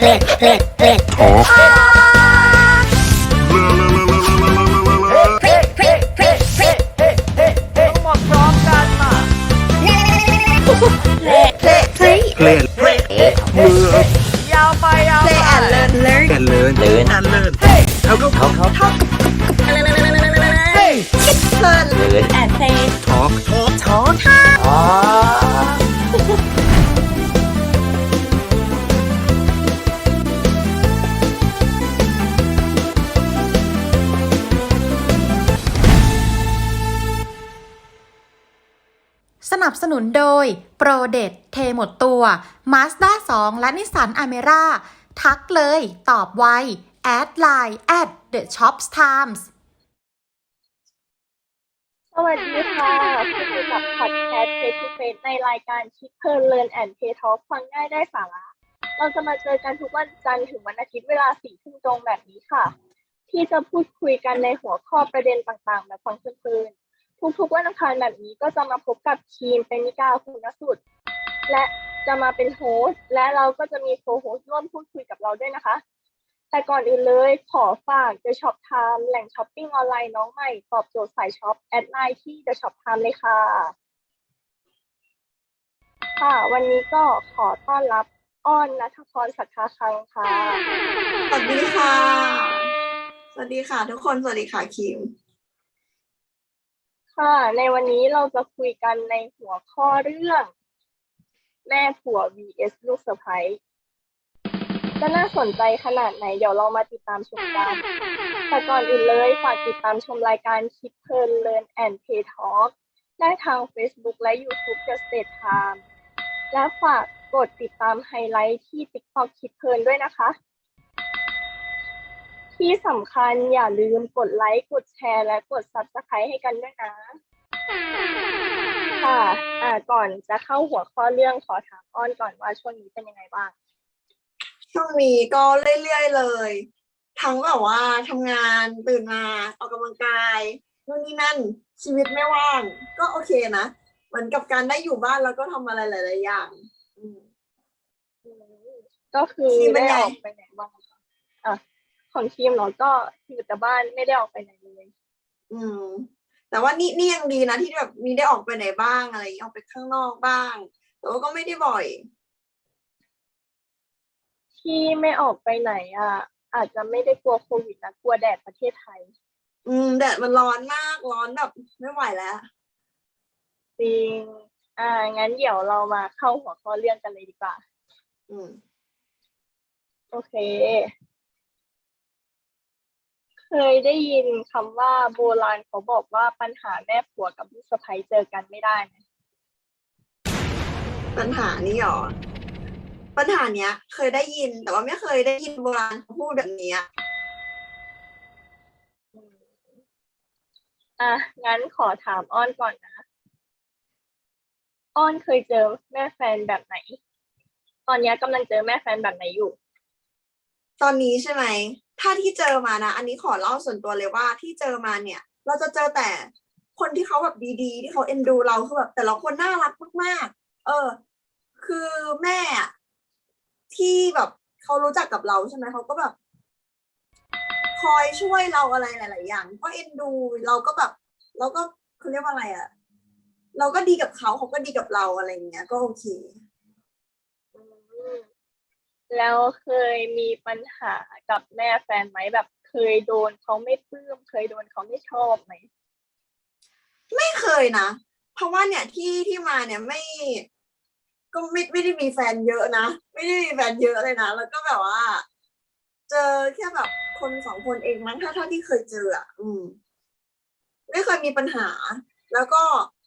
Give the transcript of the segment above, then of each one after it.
ต้ สนุนโดย โปรเดตเทหมดตัว Mazda 2 และนิสสันอเมร่าทักเลย ตอบไว แอดไลน์ at the shops times สวัสดีค่ะคุณอยู่กับพอดแคสต์ Face to Face ในรายการคิดเพลิน Learn and Pay Talk ฟังง่ายได้สาระ เราจะมาเจอกันทุกวันจันทร์ถึงวันอาทิตย์เวลาสี่ทุ่มตรงแบบนี้ค่ะ ที่จะพูดคุยกันในหัวข้อประเด็นต่างๆ แบบฟังเพลินๆ ทุกๆวันอังคารแบบนี้ก็จะมาพบกับทีมเป็นนิกาคุณสุด และจะมาเป็นโฮสต์และเราก็จะมีโคโฮสต์ร่วมพูดคุยกับเราด้วยนะคะ แต่ก่อนอื่นเลยขอฝาก The Shop Time แหล่งช้อปปิ้งออนไลน์น้องใหม่ตอบโจทย์สายช็อปแอดไลน์ที่ The Shop Time เลยค่ะ ค่ะ วันนี้ก็ขอต้อนรับอ้อนนัทพรสัทธาคังค่ะ สวัสดีค่ะ สวัสดีค่ะทุกคน สวัสดีค่ะคิม ค่ะ ในวันนี้เราจะคุยกันในหัวข้อเรื่อง แม่ผัว vs ลูกสะใภ้จะน่าสนใจขนาดไหน เดี๋ยวเรามาติดตามชมกัน แต่ก่อนอื่นเลยฝากติดตามชมรายการคิดเพลิน Learn and Pay Talk ได้ทาง Facebook และ YouTube The State Time และฝากกดติดตามไฮไลท์ที่ TikTok คิดเพลินด้วยนะคะ ที่สำคัญอย่าลืมกดไลค์ กดแชร์ และกด Subscribe ให้กันด้วยนะ ค่ะอ่าก่อนจะเข้าหัวข้อเรื่องขอถามอ้อนก่อนว่าช่วงนี้เป็นยังไงบ้าง ช่วงนี้ก็เรื่อยๆเลย ทั้งแบบว่าทำงานตื่นมาออกกำลังกายนู่นนี่นั่นชีวิตไม่ว่าง ก็โอเคนะเหมือนกับการได้อยู่บ้านแล้วก็ทำอะไรหลาย ๆ อย่างอืม ก็คือทีมเป็นได้ไงออกไปไหนบ้างคะอะ ของทีมเราก็อยู่แต่บ้านไม่ได้ออกไปไหนเลย อืม แต่ว่านี่นี่ยังดีนะที่แบบมีได้ออกไปไหนบ้างอะไรอย่างเงี้ยออกไปข้างนอกบ้าง แต่ว่าก็ไม่ได้บ่อย ที่ไม่ออกไปไหนอะ อาจจะไม่ได้กลัวโควิดนะกลัวแดดประเทศไทย อืมแดดมันร้อนมากร้อนแบบไม่ไหวแล้วจริงอ่างั้นเดี๋ยวเรามาเข้าหัวข้อเรื่องกันเลยดีกว่า อืม โอเค เคยได้ยินคำว่าโบราณเขาบอกว่าปัญหาแม่ผัวกับลูกสะใภ้เจอกันไม่ได้ไหมปัญหานี้หรอ ปัญหาเนี้ย เคยได้ยิน แต่ว่าไม่เคยได้ยินโบราณเขาพูดแบบเนี้ยอะงั้นขอถามอ้อนก่อนนะ อ้อนเคยเจอแม่แฟนแบบไหน ตอนเนี้ยกำลังเจอแม่แฟนแบบไหนอยู่ ตอนนี้ใช่ไหม ถ้าที่เจอมานะ อันนี้ขอเล่าส่วนตัวเลยว่าที่เจอมาเนี่ย เราจะเจอแต่คนที่เขาแบบดีๆ ที่เขาเอ็นดูเราคือแบบแต่ละคนน่ารักมากๆ เออ คือแม่อะที่แบบเขารู้จักกับเราใช่ไหมเขาก็แบบ คอยช่วยเราอะไรหลาย ๆ อย่าง ก็เอ็นดูเราก็แบบเราก็เขาเรียกว่าอะไรอะเราก็ดีกับเขาเขาก็ดีกับเราอะไรอย่างเงี้ย ก็โอเค แล้วเคยมีปัญหากับแม่แฟนไหมแบบ เคยโดนเขาไม่ปลื้มเคยโดนเขาไม่ชอบไหมไม่เคยนะ เพราะว่าเนี่ยที่ที่มาเนี่ยไม่ ก็ไม่ไม่ได้มีแฟนเยอะนะ ไม่ได้มีแฟนเยอะเลยนะ แล้วก็แบบว่า เจอแค่แบบคนสองคนเองมั้งถ้าเท่าที่เคยเจออะอืม ไม่เคยมีปัญหา แล้วก็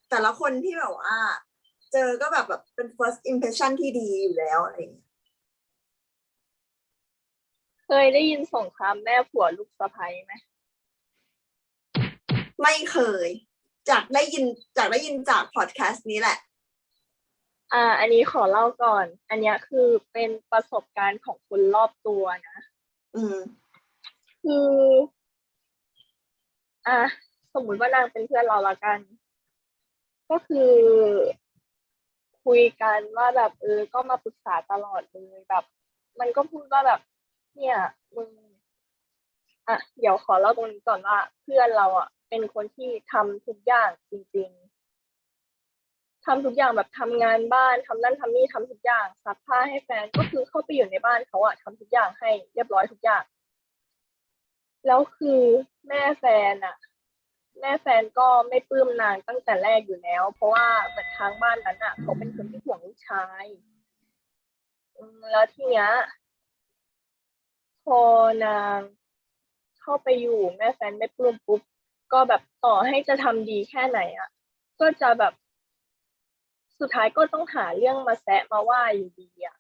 แต่ละคนที่แบบว่า เจอก็แบบแบบเป็น first impression ที่ดีอยู่แล้วอะไรอย่างเงี้ย เคยได้ยินสงครามแม่ผัวลูกสะใภ้ไหมไม่เคย จากได้ยินจากได้ยินจากพอดแคสต์นี้แหละ อ่า อันนี้ขอเล่าก่อน อันเนี้ยคือเป็นประสบการณ์ของคนรอบตัวนะ อืม คือ อะสมมุติว่านางเป็นเพื่อนเราละกัน ก็คือคุยกันว่าแบบเออ ก็มาปรึกษาตลอดเลยแบบ มันก็พูดว่าแบบ เนี่ยมึงอะเดี๋ยวขอเล่าตรงนี้ก่อนว่า เพื่อนเราอะ เป็นคนที่ทำทุกอย่างจริง ๆทำทุกอย่างแบบทำงานบ้านทำนั่นทำนี่ทำทุกอย่างซักผ้าให้แฟนก็คือเข้าไปอยู่ในบ้านเขาอะทำทุกอย่างให้เรียบร้อยทุกอย่างแล้วคือแม่แฟนอะ แม่แฟนก็ไม่ปลื้มนางตั้งแต่แรกอยู่แล้ว เพราะว่าเหมือนทางบ้านนั้นอะเขาเป็นคนที่ห่วงลูกชายแล้วทีเนี้ย อนางเข้าไปอยู่แม่แฟนไม่ปลื้มปุ๊บก็แบบต่อให้จะทำดีแค่ไหนอะ ก็จะแบบสุดท้ายก็ต้องหาเรื่องมาแซะมาว่าอยู่ดีอะ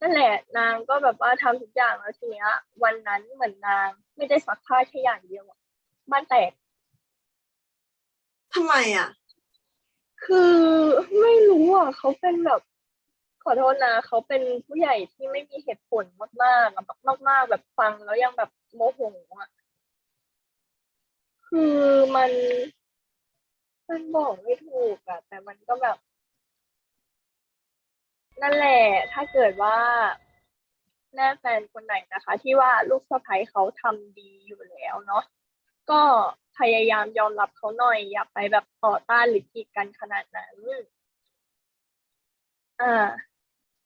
นั่นแหละนางก็แบบว่าทำทุกอย่างแล้วทีเนี้ย วันนั้นเหมือนนางไม่ได้ซักผ้าแค่อย่างเดียวอะบ้านแตกทำไมอะ คือไม่รู้อะเขาเป็นแบบ ขอโทษนะเขาเป็นผู้ใหญ่ที่ไม่มีเหตุผลมากๆแบบมาก ๆ แบบฟังแล้วยังแบบโมโหอะคือมันมันบอกไม่ถูกอะแต่มันก็แบบ นั่นแหละ ถ้าเกิดว่าแม่แฟนคนไหนนะคะ ที่ว่าลูกสะใภ้เขาทำดีอยู่แล้วเนาะก็พยายามยอมรับเขาหน่อย อย่าไปแบบต่อต้านหรือกีดกันขนาดนั้นอ่า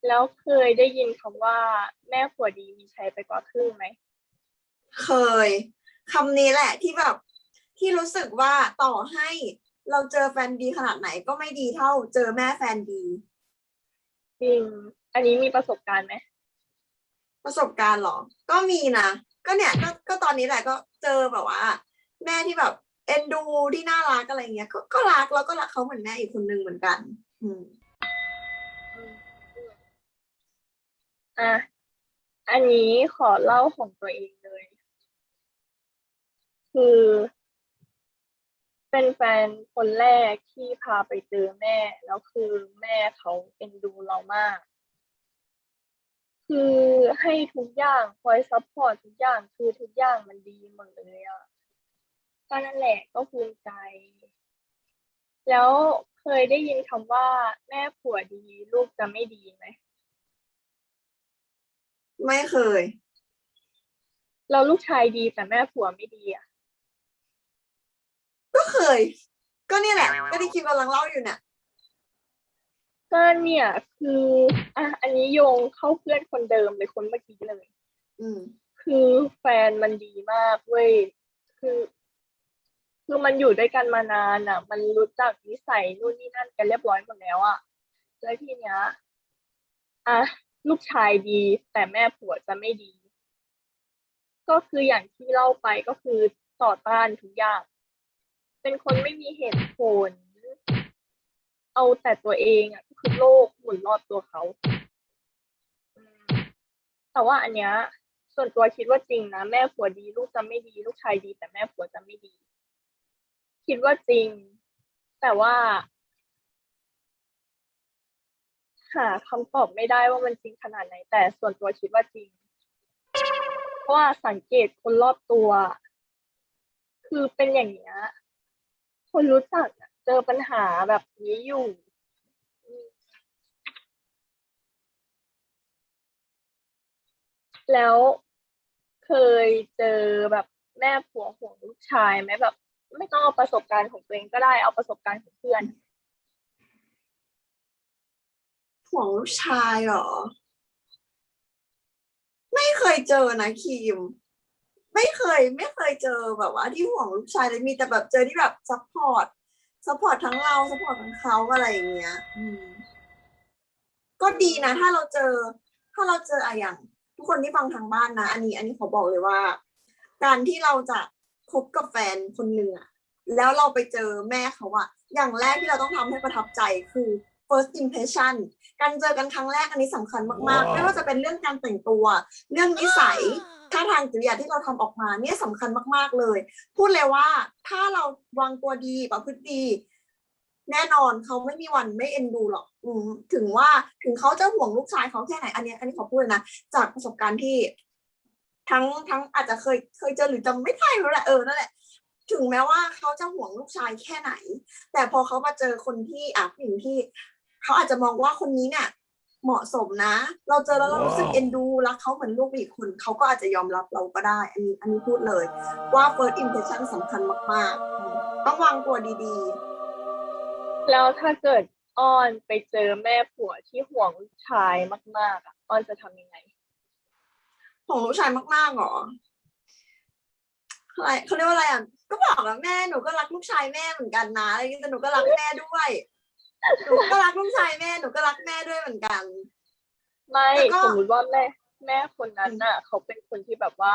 แล้วเคยได้ยินคำว่าแม่ผัวดีมีชัยไปกว่าครึ่งไหม เคยคำนี้แหละที่แบบ ที่รู้สึกว่าต่อให้เราเจอแฟนดีขนาดไหนก็ไม่ดีเท่า เจอแม่แฟนดี จริง อันนี้มีประสบการณ์ไหมประสบการณ์เหรอ ก็มีนะ ก็เนี่ยก็ก็ตอนนี้แหละก็เจอแบบว่า แม่ที่แบบเอ็นดูที่น่ารักอะไรเงี้ย ก็ก็รักแล้วก็รักเขาเหมือนแม่อีกคนนึงเหมือนกัน อืม อะ อันนี้ขอเล่าของตัวเองเลย คือ เป็นแฟนคนแรกที่พาไปเจอแม่ แล้วคือแม่เขาเอ็นดูเรามาก คือให้ทุกอย่างคอยซัพพอร์ตทุกอย่างคือทุกอย่างมันดีหมดเลยอะก็นั่นแหละก็ภูมิใจ แล้วเคยได้ยินคำว่าแม่ผัวดี ลูกจะไม่ดีไหม ไม่เคย เราลูกชายดีแต่แม่ผัวไม่ดีอะ ก็เคย ก็เนี่ยแหละ ก็ที่คิมกำลังเล่าอยู่เนี่ย ก็เนี่ยคืออะอันนี้โยงเข้าเพื่อนคนเดิมเลยคนเมื่อกี้เลย อืม คือแฟนมันดีมากเว้ย คือ คือมันอยู่ด้วยกันมานานอะ มันรู้จักนิสัยนู่นนี่นั่นกันเรียบร้อยหมดแล้วอะ แล้วทีเนี้ย อะ ลูกชายดี แต่แม่ผัวจะไม่ดี ก็คืออย่างที่เล่าไปก็คือต่อต้านทุกอย่าง เป็นคนไม่มีเหตุผล เอาแต่ตัวเองอะก็คือโลกหมุนรอบตัวเขาแต่ว่าอันเนี้ยส่วนตัวคิดว่าจริงนะแม่ผัวดี ลูกจะไม่ดี ลูกชายดี แต่แม่ผัวจะไม่ดี คิดว่าจริง แต่ว่า หาคำตอบไม่ได้ว่ามันจริงขนาดไหน แต่ส่วนตัวคิดว่าจริง เพราะว่าสังเกตคนรอบตัว คือเป็นอย่างเนี้ย คนรู้จักเจอปัญหาแบบนี้อยู่แล้วเคยเจอแบบแม่ผัวห่วงลูกชายไหมแบบ ไม่ต้องเอาประสบการณ์ของตัวเองก็ได้เอาประสบการณ์ของเพื่อน ห่วงลูกชายเหรอ ไม่เคยเจอนะคิม ไม่เคย ไม่เคยเจอแบบว่า ที่ห่วงลูกชายเลยมีแต่แบบเจอที่แบบซัพพอร์ตซัพพอร์ตทั้งเราซัพพอร์ตทั้งเขาอะไรอย่างเงี้ย อืม ก็ดีนะ ถ้าเราเจอ ถ้าเราเจออะอย่าง ทุกคนที่ฟังทางบ้านนะอันนี้ อันนี้ขอบอกเลยว่า การที่เราจะคบกับแฟนคนหนึ่งอะแล้วเราไปเจอแม่เขาอะอย่างแรกที่เราต้องทำให้ประทับใจคือ first impression การเจอกันครั้งแรกอันนี้สำคัญมากๆ ไม่ว่าจะเป็นเรื่องการแต่งตัว เรื่องนิสัยท่าทางกิริยาที่เราทำออกมาเนี่ยสำคัญมากๆเลย พูดเลยว่าถ้าเราวางตัวดีประพฤติดี แน่นอนเขาไม่มีวันไม่เอ็นดูหรอกอืมถึงว่าถึงเขาจะห่วงลูกชายเขาแค่ไหนอันเนี้ยอันนี้ขอพูดเลยนะจากประสบการณ์ที่ ทั้งทั้งอาจจะเคยเคยเจอหรือจำไม่ได้แล้วแหละเออนั่นแหละถึงแม้ว่าเขาจะห่วงลูกชายแค่ไหน แต่พอเขามาเจอคนที่อะผู้หญิงที่ เขาอาจจะมองว่าคนนี้เนี่ยเหมาะสมนะ เราเจอแล้วเรารู้สึกว้าวเอ็นดูรักเขาเหมือนลูกอีกคนเขาก็อาจจะยอมรับเราก็ได้ อันนี้อันนี้พูดเลยว่า first impression สำคัญมากๆอืมต้องวางตัวดีแล้วถ้าเกิดอ้อนไปเจอแม่ผัวที่ห่วงลูกชายมาก ๆอะอ้อนจะทำยังไงๆของลูกชายมากๆเหรออะไรเขาเรียกว่าอะไรอะก็บอกแล้วแม่หนูก็รักลูกชายแม่เหมือนกันนะอะไรอย่างเงี้ยแต่หนูก็รักแม่ด้วย หนูก็รักลูกชายแม่หนูก็รักแม่ด้วยเหมือนกัน ไม่แล้วก็ สมมติว่าแม่แม่คนนั้นน่ะ เขาเป็นคนที่แบบว่า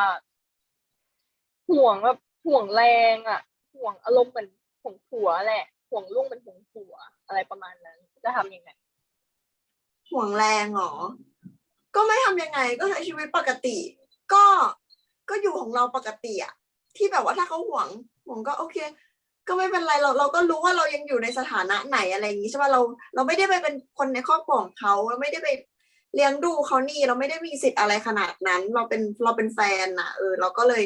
ห่วงแบบห่วงแรงอะ ห่วงอารมณ์เหมือนห่วงผัวแหละ ห่วงลูกเหมือนห่วงผัว อะไรประมาณนั้น จะทำยังไง ห่วงแรงเหรอ ก็ไม่ทำยังไงก็ใช้ชีวิตปกติ ก็ก็อยู่ของเราปกติอะที่แบบว่าถ้าเขาห่วงห่วงก็โอเค ก็ไม่เป็นไรเราเราก็รู้ว่าเรายังอยู่ในสถานะไหนอะไรอย่างงี้ใช่ป่ะเรา เราไม่ได้ไปเป็นคนในครอบครัวของเขาเราไม่ได้ไปเลี้ยงดูเขานี่เราไม่ได้มีสิทธิ์อะไรขนาดนั้น เราเป็นเราเป็นแฟนน่ะเออ เราก็เลย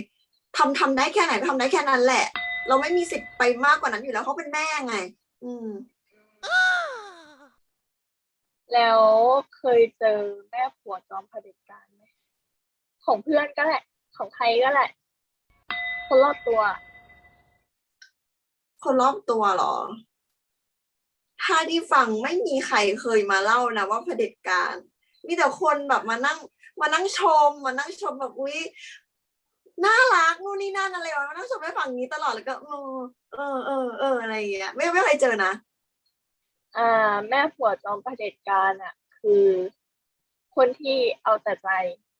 ทำทำได้แค่ไหนก็ทำได้แค่นั้นแหละ เราไม่มีสิทธิ์ไปมากกว่านั้นอยู่แล้วเขาเป็นแม่ไง อืม แล้วเคยเจอแม่ผัวจอมเผด็จการไหมของเพื่อนก็แหละ ของใครก็แหละ คนรอบตัว คนรอบตัวเหรอ ถ้าที่ฟังไม่มีใครเคยมาเล่านะว่าเผด็จการ มีแต่คนแบบมานั่ง มานั่งชม มานั่งชมแบบอุ้ยน่ารักนู่นนี่นั่นอะไรวะมานั่งชมให้ฝั่งนี้ตลอดแล้วก็เออเออเออเอออะไรอย่างเงี้ยไม่ไม่เคยเจอนะอ่า แม่ผัวจอมเผด็จการอะ คือคนที่เอาแต่ใจ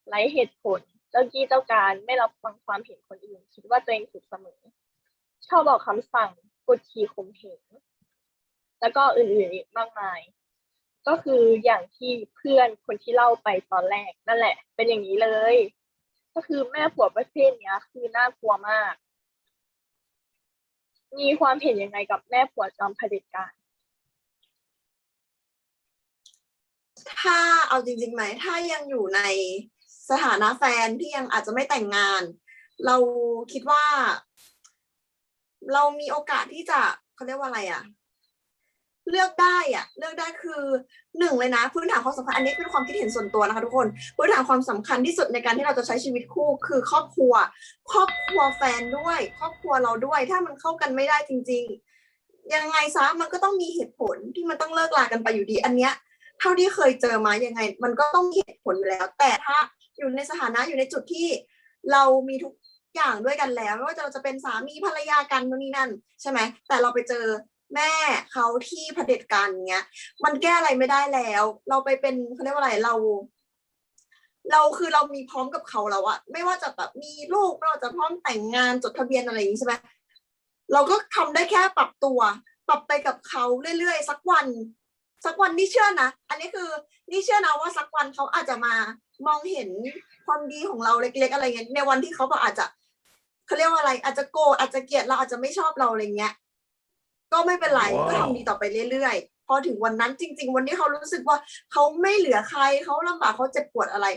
ไร้เหตุผลเจ้ากี้เจ้าการไม่รับฟังความเห็นคนอื่น คิดว่าตัวเองถูกเสมอ ชอบบอกคำสั่งกดขี่ข่มเหงแล้วก็อื่นๆอีกมากมาย ก็คืออย่างที่เพื่อนคนที่เล่าไปตอนแรกนั่นแหละ เป็นอย่างนี้เลย ก็คือแม่ผัวประเภทเนี้ย คือน่ากลัวมาก มีความเห็นยังไงกับแม่ผัวจอมเผด็จการถ้าเอาจริงๆไหมถ้ายังอยู่ในสถานะแฟนที่ยังอาจจะไม่แต่งงาน เราคิดว่า เรามีโอกาสที่จะเขาเรียกว่าอะไรอะเลือกได้อะเลือกได้คือหนึ่งเลยนะ พื้นฐานความสำคัญอันนี้เป็นความคิดเห็นส่วนตัวนะคะทุกคนพื้นฐานความสำคัญที่สุดในการที่เราจะใช้ชีวิตคู่คือครอบครัว ครอบครัวแฟนด้วย ครอบครัวเราด้วย ถ้ามันเข้ากันไม่ได้จริง ๆ ยังไงซะมันก็ต้องมีเหตุผลที่มันต้องเลิกลากันไปอยู่ดี อันเนี้ย เท่าที่เคยเจอมายังไง มันก็ต้องมีเหตุผลอยู่แล้ว แต่ถ้าอยู่ในสถานะอยู่ในจุดที่เรามีทุก อย่างด้วยกันแล้วไม่ว่าจะเราจะเป็นสามีภรรยากันนู่นนี่นั่น ใช่ไหมแต่เราไปเจอแม่เขาที่เผด็จการเงี้ย มันแก้อะไรไม่ได้แล้ว เราไปเป็นเขาเรียกว่าอะไรเรา เราคือเรามีพร้อมกับเขาแล้วอะไม่ว่าจะแบบมีลูกไม่ว่าจะพร้อมแต่งงานจดทะเบียนอะไรอย่างนี้ใช่ไหมเราก็ทำได้แค่ปรับตัว ปรับไปกับเขาเรื่อยๆสักวัน สักวันนี่เชื่อนะอันนี้คือนี่เชื่อนะว่าสักวันเขาอาจจะมา มองเห็นความดีของเราเล็ก ๆ อะไรเงี้ยในวันที่เขาแบบอาจจะเขาเรียกว่าอะไร อาจจะโกรธอาจจะเกลียดเราอาจจะไม่ชอบเราอะไรเงี้ยก็ไม่เป็นไรว้าวก็ทำดีต่อไปเรื่อยๆพอถึงวันนั้นจริง ๆ วันที่เขารู้สึกว่าเขาไม่เหลือใครเขาลำบากเขาเจ็บปวดอะไร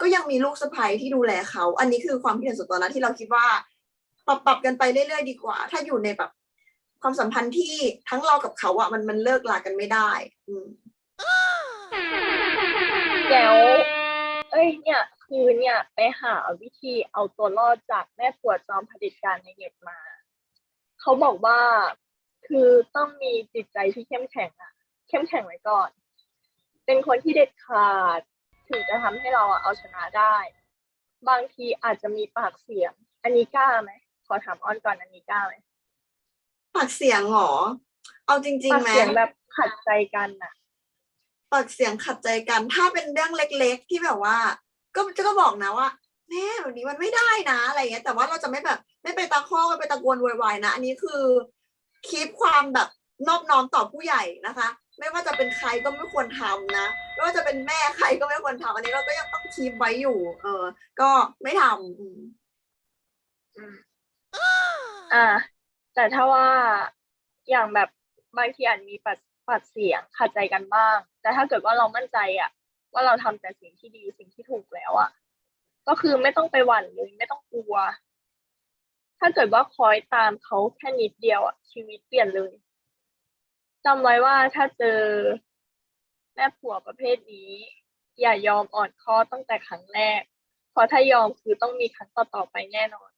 ก็ยังมีลูกสะใภ้ที่ดูแลเขา อันนี้คือความคิดเห็นส่วนตัวนะที่เราคิดว่า ปรับปรับกันไปเรื่อยๆดีกว่า ถ้าอยู่ในแบบความสัมพันธ์ที่ทั้งเรากับเขาอะมันมันเลิกลากันไม่ได้ อืมแล้ว เอ้ยเนี่ย คือเนี่ยไปหาวิธีเอาตัวรอดจากแม่ผัวจอมเผด็จการในเน็ตมา เขาบอกว่าคือต้องมีจิตใจที่เข้มแข็งอะเข้มแข็งไว้ก่อน เป็นคนที่เด็ดขาดถึงจะทำให้เราอะเอาชนะได้ บางทีอาจจะมีปากเสียง อันนี้กล้าไหมขอถามออนก่อนอันนี้กล้าไหมปากเสียงเหรอเอาจริงปาๆกไหมเสียงแบบขัดใจกันอะ ปากเสียงขัดใจกัน ถ้าเป็นเรื่องเล็ก ๆ ที่แบบว่า ก็จะก็บอกนะว่าแม่แบบนี้มันไม่ได้นะอะไรเงี้ยแต่ว่าเราจะไม่แบบ ไม่ไปตะคอกไม่ไปตะโกนโวยวายนะ อันนี้คือคีปความแบบนอบน้อมต่อผู้ใหญ่นะคะ ไม่ว่าจะเป็นใครก็ไม่ควรทำนะไม่ว่าจะเป็นแม่ใครก็ไม่ควรทำอันนี้เราก็ยังต้องคีปไว้อยู่ เออ ก็ไม่ทำอ่าแต่ถ้าว่าอย่างแบบบางทีอาจมีปัด ปัดเสียงขัดใจกันบ้าง แต่ถ้าเกิดว่าเรามั่นใจอะว่าเราทำแต่สิ่งที่ดีสิ่งที่ถูกแล้วอะก็คือไม่ต้องไปหวั่นเลยไม่ต้องกลัว ถ้าเกิดว่าคอยตามเขาแค่นิดเดียวอะชีวิตเปลี่ยนเลยจำไว้ว่าถ้าเจอแม่ผัวประเภทนี้ อย่ายอมอ่อนข้อตั้งแต่ครั้งแรก เพราะถ้ายอมคือต้องมีครั้งต่อๆไปแน่นอน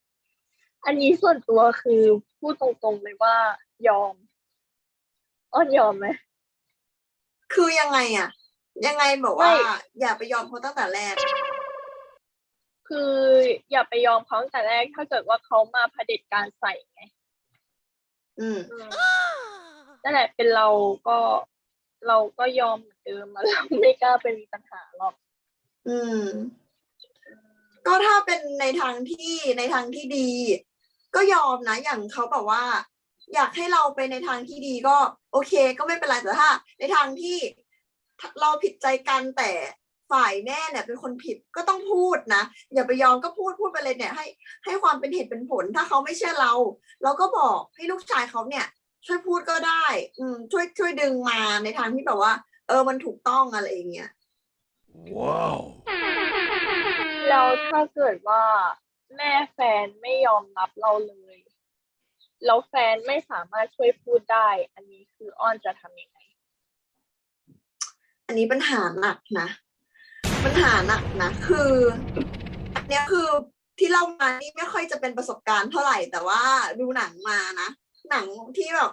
อันนี้ส่วนตัวคือพูดตรงๆเลยว่ายอม อ้อนยอมไหม คือยังไงอะยังไงบอกว่า ไม่ อย่าไปยอมเขาตั้งแต่แรก คืออย่าไปยอมเขาตั้งแต่แรก ถ้าเกิดว่าเขามาเผด็จการใส่ไงอืม อืมนั่นแหละเป็นเราก็เราก็ยอมเหมือนเดิมมาเราไม่กล้าไปมีปัญหาหรอก อืม ก็ถ้าเป็นในทางที่ในทางที่ดี ก็ยอมนะอย่างเขาแบบว่า อยากให้เราไปในทางที่ดีก็ โอเค ก็ไม่เป็นไรแต่ถ้า ในทางที่เราผิดใจกันแต่ฝ่ายแม่เนี่ยเป็นคนผิดก็ต้องพูดนะ อย่าไปยอมก็พูดพูดไปเลยเนี่ย ให้ให้ความเป็นเหตุเป็นผล ถ้าเขาไม่เชื่อเรา เราก็บอกให้ลูกชายเขาเนี่ย ช่วยพูดก็ได้ อืมช่วยช่วยดึงมาในทางที่แบบว่า เออมันถูกต้องอะไรอย่างเงี้ย Wow. แล้วถ้าเกิดว่าแม่แฟนไม่ยอมรับเราเลย แล้วแฟนไม่สามารถช่วยพูดได้ อันนี้คืออ้อนจะทำยังไง อันนี้ปัญหาหนักนะ ปัญหาหนักนะ คืออันเนี้ยคือที่เล่ามานี่ไม่ค่อยจะเป็นประสบการณ์เท่าไหร่แต่ว่าดูหนังมานะหนังที่แบบ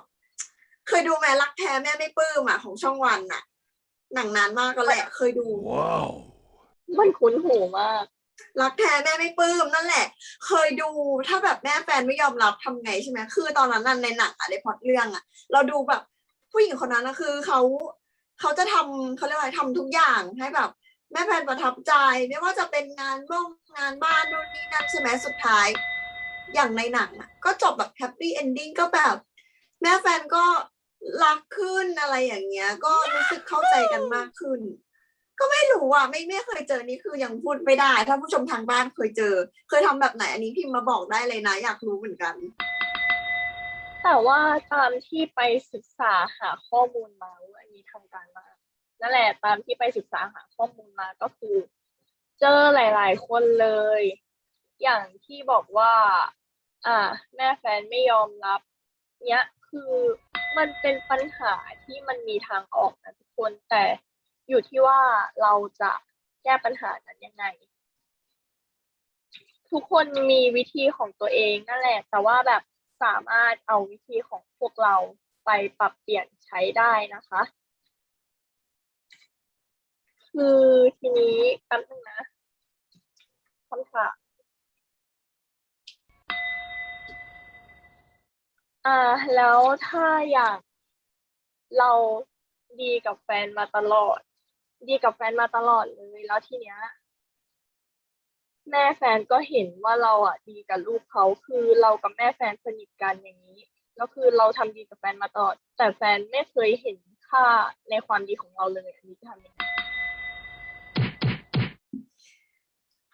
เคยดูแม่รักแท้แม่ไม่ปลื้มอะของช่องวันอะ หนังนานมากก็แหละเคยดู Wow. มันคุ้นหูมาก รักแท้แม่ไม่ปลื้มนั่นแหละ เคยดูถ้าแบบแม่แฟนไม่ยอมรับทำไงใช่ไหมคือตอนนั้นน่ะในหนังอะในพอตเรื่องอะเราดูแบบผู้หญิงคนนั้นนะคือเขาเขาจะทำเขาเรียกว่าอะไรทำทุกอย่างให้แบบ แม่แฟนประทับใจไม่ว่าจะเป็นงานบ้องงานบ้านนู่นนี่นั่นใช่ไหมสุดท้าย อย่างในหนังอะก็จบแบบแฮปปี้เอนดิ้งก็แบบ แม่แฟนก็รักขึ้นอะไรอย่างเงี้ย ก็รู้สึกเข้าใจกันมากขึ้น ก็ไม่รู้อะไม่ไม่เคยเจอนี่คือยังพูดไม่ได้ ถ้าผู้ชมทางบ้านเคยเจอ เคยทำแบบไหนอันนี้พิมพ์มาบอกได้เลยนะ อยากรู้เหมือนกัน แต่ว่าตามที่ไปศึกษาหาข้อมูลมาว่าอันนี้ทำการมานั่นแหละตามที่ไปศึกษาหาข้อมูลมาก็คือ เจอหลาย ๆ คนเลย อย่างที่บอกว่า อ่า แม่แฟนไม่ยอมรับ เนี้ยคือมันเป็นปัญหาที่มันมีทางออกนะทุกคนแต่ อยู่ที่ว่าเราจะแก้ปัญหานั้นยังไง ทุกคนมีวิธีของตัวเองนั่นแหละ แต่ว่าแบบสามารถเอาวิธีของพวกเราไปปรับเปลี่ยนใช้ได้นะคะ คือทีนี้แป๊บนึงนะคำถามอ่าแล้วถ้าอย่างเราดีกับแฟนมาตลอด ดีกับแฟนมาตลอดเลยแล้วทีเนี้ยแม่แฟนก็เห็นว่าเราอะดีกับลูกเขาคือเรากับแม่แฟนสนิทกันอย่างนี้แล้วคือเราทำดีกับแฟนมาตลอด แต่แฟนไม่เคยเห็นค่าในความดีของเราเลยอันนี้จะทำยังไง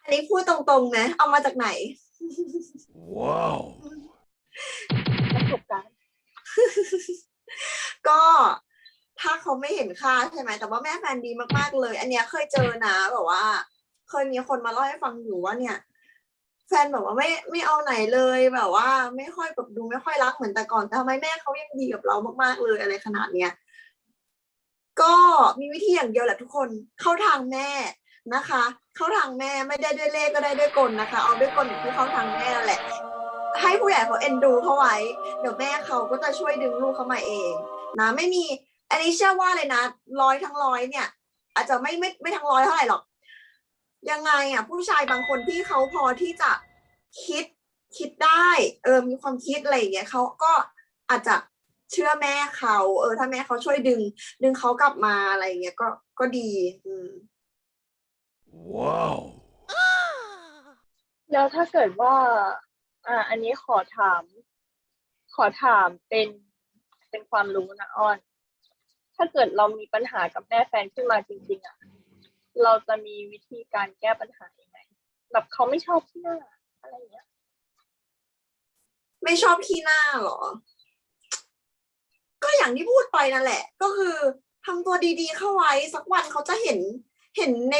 อันนี้พูดตรงๆนะ เอามาจากไหน Wow. ประสบการณ์ก็ ถ้าเขาไม่เห็นค่าใช่ไหม แต่ว่าแม่แฟนดีมากๆเลย อันเนี้ยเคยเจอนะแบบว่า เคยมีคนมาเล่าให้ฟังอยู่ว่าเนี่ย แฟนแบบว่าไม่ไม่เอาไหนเลยแบบว่า ไม่ค่อยแบบดูไม่ค่อยรักเหมือนแต่ก่อนแต่ทำไมแม่เขายังดีกับเรามากๆเลยอะไรขนาดเนี้ยก็มีวิธีอย่างเดียวแหละทุกคนเข้าทางแม่นะคะ เข้าทางแม่ไม่ได้ด้วยเลขก็ได้ด้วยกลนะคะ เอาด้วยกลอย่างที่เข้าทางแม่แหละ ให้ผู้ใหญ่เขาเอ็นดูเขาไว้ เดี๋ยวแม่เขาก็จะช่วยดึงลูกเขามาเองนะไม่มี อันนี้เชื่อว่าเลยนะร้อยทั้งร้อยเนี่ย อาจจะไม่ไม่ไม่ทั้งร้อยเท่าไหร่หรอก ยังไงอะ ผู้ชายบางคนที่เขาพอที่จะคิดคิดได้ เออมีความคิดอะไรอย่างเงี้ยเขาก็อาจจะเชื่อแม่เขาเออ ถ้าแม่เขาช่วยดึง ดึงเขากลับมาอะไรอย่างเงี้ยก็ก็ดี อืม Wow. แล้วถ้าเกิดว่า อ่า อันนี้ขอถาม ขอถามเป็นเป็นความรู้นะอ้อน ถ้าเกิดเรามีปัญหากับแม่แฟนขึ้นมาจริง ๆอะเราจะมีวิธีการแก้ปัญหายังไงแบบเขาไม่ชอบที่หน้าอะไรอย่างเงี้ย ไม่ชอบขี้หน้าเหรอ ก็อย่างที่พูดไปนั่นแหละ ก็คือทำตัวดีๆเข้าไว้ สักวันเขาจะเห็นเห็นใน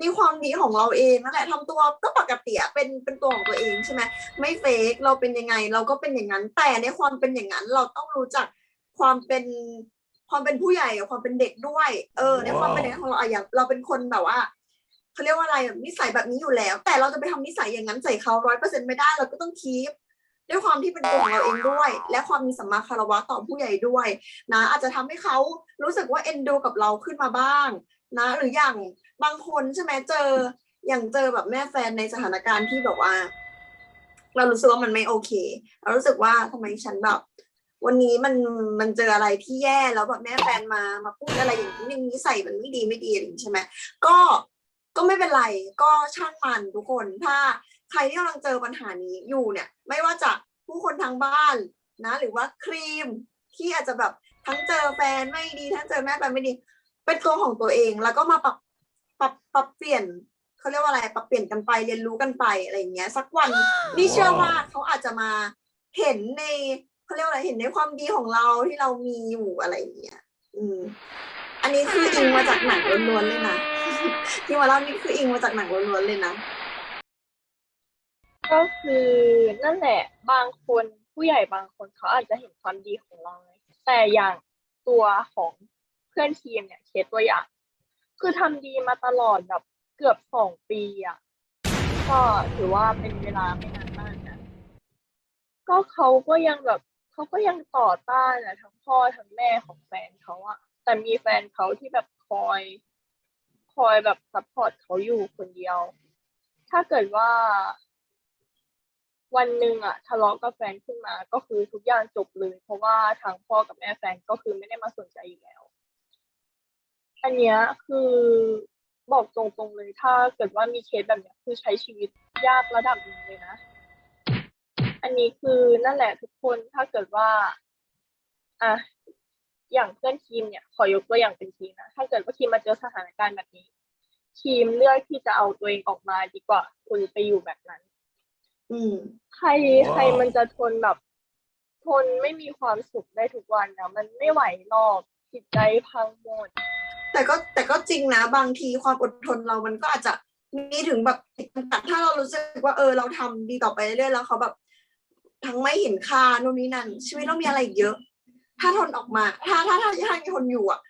ในความดีของเราเองนั่นแหละทำตัวก็ปกติอะเป็นเป็นตัวของตัวเองใช่ไหมไม่เฟกเราเป็นยังไง เราก็เป็นอย่างนั้น แต่ในความเป็นอย่างนั้น เราต้องรู้จักความเป็น ความเป็นผู้ใหญ่กับความเป็นเด็กด้วย เออ ในความเป็นเด็กของเราอะอย่างเราเป็นคนแบบว่าเขาเรียกว่าอะไรอะนิสัยแบบนี้อยู่แล้ว แต่เราจะไปทำนิสัยอย่างนั้นใส่เขาร้อยเปอร์เซ็นไม่ได้เราก็ต้องคีปด้วยความที่เป็นตัวของเราเองด้วย และความมีสัมมาคารวะต่อผู้ใหญ่ด้วย นะ อาจจะทำให้เขารู้สึกว่าเอ็นดูกับเราขึ้นมาบ้าง นะ หรืออย่างบางคนใช่ไหมเจอ อย่างเจอแบบแม่แฟนในสถานการณ์ที่แบบว่า เรารู้สึกว่ามันไม่โอเค เรารู้สึกว่าทำไมฉันแบบ วันนี้มันมันเจออะไรที่แย่แล้วแบบแม่แฟนมามาพูดอะไรอย่างนี้อย่างนี้ใส่มันไม่ดีไม่ดีอะไรอย่างนี้ใช่ไหมก็ก็ไม่เป็นไรก็ช่างมันทุกคนถ้าใครที่กำลังเจอปัญหานี้อยู่เนี่ย ไม่ว่าจะผู้คนทางบ้านนะ หรือว่าครีมที่อาจจะแบบทั้งเจอแฟนไม่ดี ทั้งเจอแม่แฟนไม่ดี เป็นตัวของตัวเองแล้วก็มาปรับปรับปรับเปลี่ยนเขาเรียกว่าอะไรปรับเปลี่ยนกันไปเรียนรู้กันไปอะไรอย่างเงี้ย สักวันนี่เชื่อว่าเขาอาจจะมาเห็นใน เขาเรียกอะไรเห็นในความดีของเราที่เรามีอยู่อะไรอย่างเงี้ยอืมอันนี้คืออิงมาจากหนังล้วนๆเลยนะที่มาเล่านี่คืออิงมาจากหนังล้วนๆเลยนะก็คือนั่นแหละบางคนผู้ใหญ่บางคนเขาอาจจะเห็นความดีของเรา แต่อย่างตัวของเพื่อนทีมเนี่ยเคสตัวอย่าง คือทำดีมาตลอดแบบเกือบสองปีอะก็ถือว่าเป็นเวลาไม่นานมากนะก็เขาก็ยังแบบ เขาก็ยังต่อต้านอะทั้งพ่อทั้งแม่ของแฟนเขาอะแต่มีแฟนเขาที่แบบคอย คอยแบบซัพพอร์ตเขาอยู่คนเดียว ถ้าเกิดว่า วันหนึ่งอะทะเลาะกับแฟนขึ้นมา ก็คือทุกอย่างจบเลย เพราะว่าทางพ่อกับแม่แฟนก็คือไม่ได้มาสนใจอยู่แล้ว อันเนี้ยคือบอกตรงๆเลยถ้าเกิดว่ามีเคสแบบเนี้ยคือใช้ชีวิตยากระดับหนึ่งเลยนะ อันนี้คือนั่นแหละทุกคนถ้าเกิดว่าอะอย่างเพื่อนทีมเนี่ยขอยกตัวอย่างเป็นทีมนะถ้าเกิดว่าทีมมาเจอสถานการณ์แบบนี้ ทีมเลือกที่จะเอาตัวเองออกมาดีกว่า คุณไปอยู่แบบนั้น อืม ใครใครมันจะทนแบบทนไม่มีความสุขได้ทุกวันนะมันไม่ไหวหรอกจิตใจพังหมด แต่ก็แต่ก็จริงนะ บางทีความอดทนเรามันก็อาจจะมีถึงแบบติดจำกัดถ้าเรารู้สึกว่าเออ เราทำดีต่อไปเรื่อยๆแล้วเขาแบบ ทั้งไม่เห็นค่าโน่นนี่นั่น ชีวิตเรามีอะไรอีกเยอะ ถ้าทนออกมา ถ้าถ้าถ้าถ้ายังทนอยู่อะ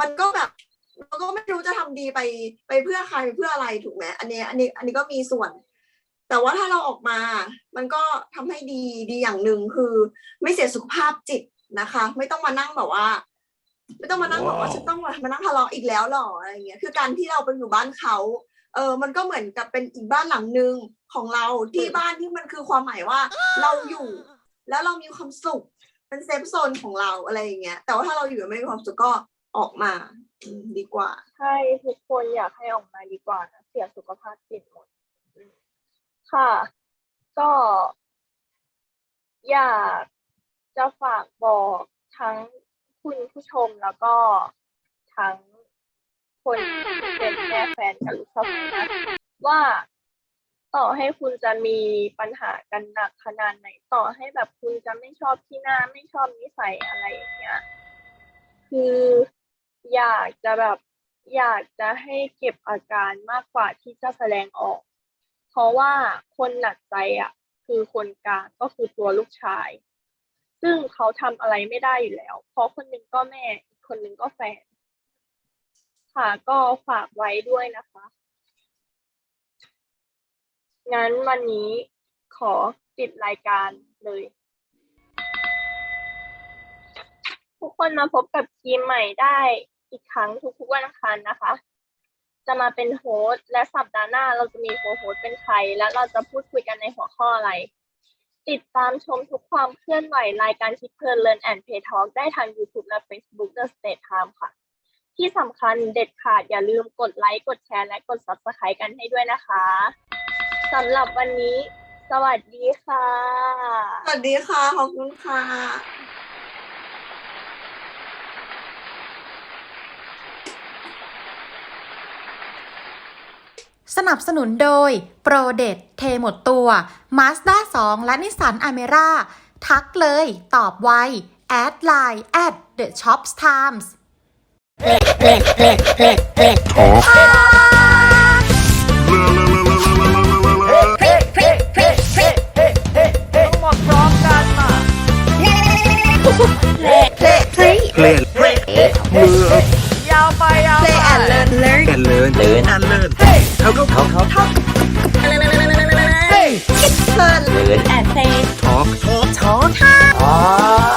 มันก็แบบเราก็ไม่รู้จะทำดีไปไปเพื่อใครไปเพื่ออะไรถูกไหมอันนี้อันนี้อันนี้ก็มีส่วน แต่ว่าถ้าเราออกมา มันก็ทำให้ดีดีอย่างหนึ่งคือ ไม่เสียสุขภาพจิตนะคะ ไม่ต้องมานั่งแบบว่า ไม่ต้องมานั่งบอกว่าว้าวฉันต้องมานั่งทะเลาะอีกแล้วหรออะไรเงี้ยคือการที่เราไปอยู่บ้านเขา เออมันก็เหมือนกับเป็นอีกบ้านหลังหนึ่งของเราที่บ้านที่มันคือความหมายว่าเราอยู่ แล้วเรามีความสุขเป็นเซฟโซนของเราอะไรอย่างเงี้ยแต่ว่าถ้าเราอยู่ไม่มีความสุขก็ออกมาอืมดีกว่าใช่ทุกคนอยากให้ออกมาดีกว่านะเสียสุขภาพจิตหมดอืมค่ะ ก็ อยากจะฝากบอกทั้งคุณผู้ชมแล้วก็ทั้ง คนที่เป็นแม่แฟนกับลูกสะใภ้นะว่าต่อให้คุณจะมีปัญหากันหนักขนาดไหนต่อให้แบบคุณจะไม่ชอบที่หน้าไม่ชอบนิสัยอะไรอย่างเงี้ย คืออยากจะแบบอยากจะให้เก็บอาการมากกว่าที่จะแสดงออก เพราะว่าคนหนักใจอะ คือคนกลางก็คือตัวลูกชาย ซึ่งเขาทำอะไรไม่ได้อยู่แล้ว เพราะคนหนึ่งก็แม่อีกคนหนึ่งก็แฟน ค่ะ ก็ฝากไว้ด้วยนะคะ งั้นวันนี้ขอปิดรายการเลย ทุกคนมาพบกับทีมใหม่ได้อีกครั้งทุกๆวันอังคารนะคะ จะมาเป็นโฮสต์และสัปดาห์หน้าเราจะมีโฮสต์เป็นใคร และเราจะพูดคุยกันในหัวข้ออะไร ติดตามชมทุกความเคลื่อนไหวรายการคิดเพลิน Learn and Pay Talk ได้ทาง YouTube และ Facebook The State Time ค่ะ ที่สำคัญเด็ดขาดอย่าลืมกดไลค์กดแชร์และกด Subscribe กันให้ด้วยนะคะสำหรับวันนี้ สวัสดีค่ะ สวัสดีค่ะ ขอบคุณค่ะสนับสนุนโดย โปรเด็ดเทหมดตัว Mazda 2 และนิสสันอเมร่าทักเลย ตอบไว แอดไลน์ at the shops times Talk. Play. Play. ยาวไปยาวไป and learn learn and learn learn and learn เท่ากับเท่ากับเท่ากับ learn and say talk talk talk